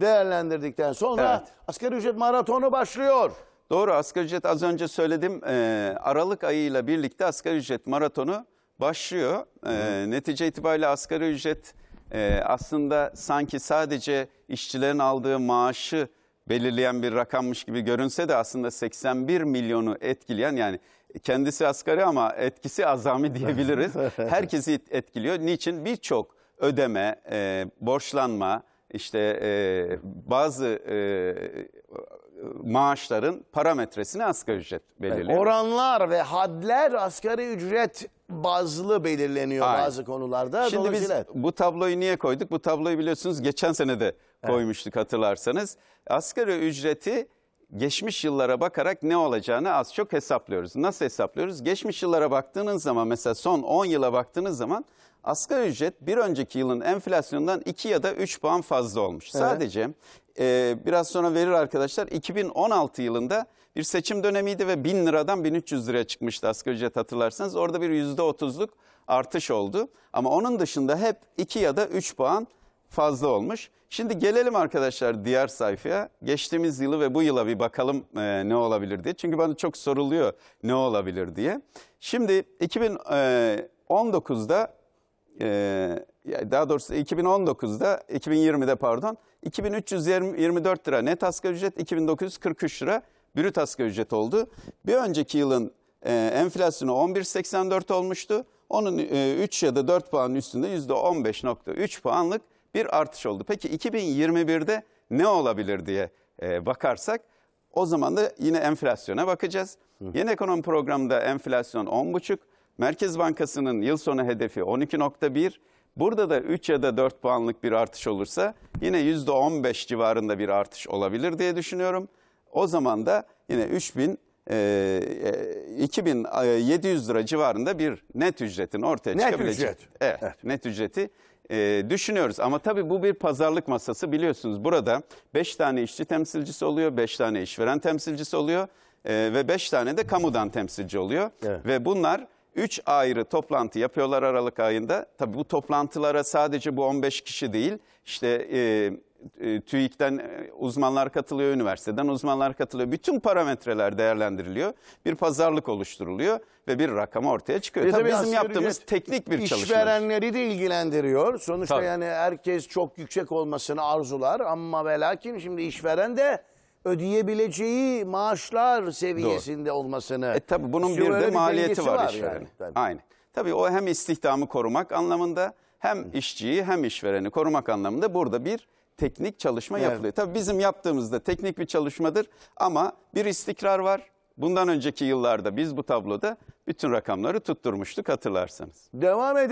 değerlendirdikten sonra Evet. asgari ücret maratonu başlıyor. Doğru asgari ücret az önce söyledim. Ee, Aralık ayıyla birlikte asgari ücret maratonu başlıyor. Ee, netice itibariyle asgari ücret e, aslında sanki sadece işçilerin aldığı maaşı belirleyen bir rakammış gibi görünse de aslında 81 milyonu etkileyen yani kendisi asgari ama etkisi azami diyebiliriz. Herkesi etkiliyor. Niçin? Birçok ödeme, e, borçlanma, işte e, bazı e, maaşların parametresini asgari ücret belirliyor. Oranlar ve hadler asgari ücret bazlı belirleniyor Aynen. bazı konularda. Şimdi biz bu tabloyu niye koyduk? Bu tabloyu biliyorsunuz geçen sene de koymuştuk hatırlarsanız. Asgari ücreti geçmiş yıllara bakarak ne olacağını az çok hesaplıyoruz. Nasıl hesaplıyoruz? Geçmiş yıllara baktığınız zaman mesela son 10 yıla baktığınız zaman asgari ücret bir önceki yılın enflasyonundan 2 ya da 3 puan fazla olmuş. Sadece e, biraz sonra verir arkadaşlar 2016 yılında bir seçim dönemiydi ve 1000 liradan 1300 liraya çıkmıştı asgari ücret hatırlarsanız. Orada bir %30'luk artış oldu. Ama onun dışında hep 2 ya da 3 puan fazla olmuş. Şimdi gelelim arkadaşlar diğer sayfaya. Geçtiğimiz yılı ve bu yıla bir bakalım e, ne olabilir diye. Çünkü bana çok soruluyor ne olabilir diye. Şimdi 2019'da e, ya daha doğrusu 2019'da 2020'de pardon 2324 lira net asgari ücret 2943 lira brüt asgari ücret oldu. Bir önceki yılın e, enflasyonu 11.84 olmuştu. Onun e, 3 ya da 4 puan üstünde %15.3 puanlık bir artış oldu. Peki 2021'de ne olabilir diye e, bakarsak o zaman da yine enflasyona bakacağız. Yeni ekonomi programında enflasyon 10,5. Merkez Bankası'nın yıl sonu hedefi 12.1. Burada da 3 ya da 4 puanlık bir artış olursa yine %15 civarında bir artış olabilir diye düşünüyorum. O zaman da yine 3000 e, e, 2700 lira civarında bir net ücretin ortaya Net çıkabilecek. ücret. Evet, net ücreti e, düşünüyoruz. Ama tabii bu bir pazarlık masası biliyorsunuz. Burada 5 tane işçi temsilcisi oluyor, 5 tane işveren temsilcisi oluyor e, ve 5 tane de kamudan temsilci oluyor. Evet. Ve bunlar 3 ayrı toplantı yapıyorlar Aralık ayında. Tabii bu toplantılara sadece bu 15 kişi değil, işte e, e, TÜİK'ten e, uzmanlar katılıyor, üniversiteden uzmanlar katılıyor. Bütün parametreler değerlendiriliyor. Bir pazarlık oluşturuluyor ve bir rakam ortaya çıkıyor. E Tabii bizim yaptığımız ücret teknik bir çalışma. İşverenleri de ilgilendiriyor. Sonuçta Tabii. yani herkes çok yüksek olmasını arzular ama ve lakin şimdi işveren de ödeyebileceği maaşlar seviyesinde olmasını. E tabii bunun bir de maliyeti dengesi var, yani. işverenin. Tabii. Aynı. Tabii o hem istihdamı korumak anlamında hem işçiyi hem işvereni korumak anlamında burada bir teknik çalışma Evet. yapılıyor. Tabii bizim yaptığımızda teknik bir çalışmadır ama bir istikrar var. Bundan önceki yıllarda biz bu tabloda bütün rakamları tutturmuştuk hatırlarsanız. Devam edelim.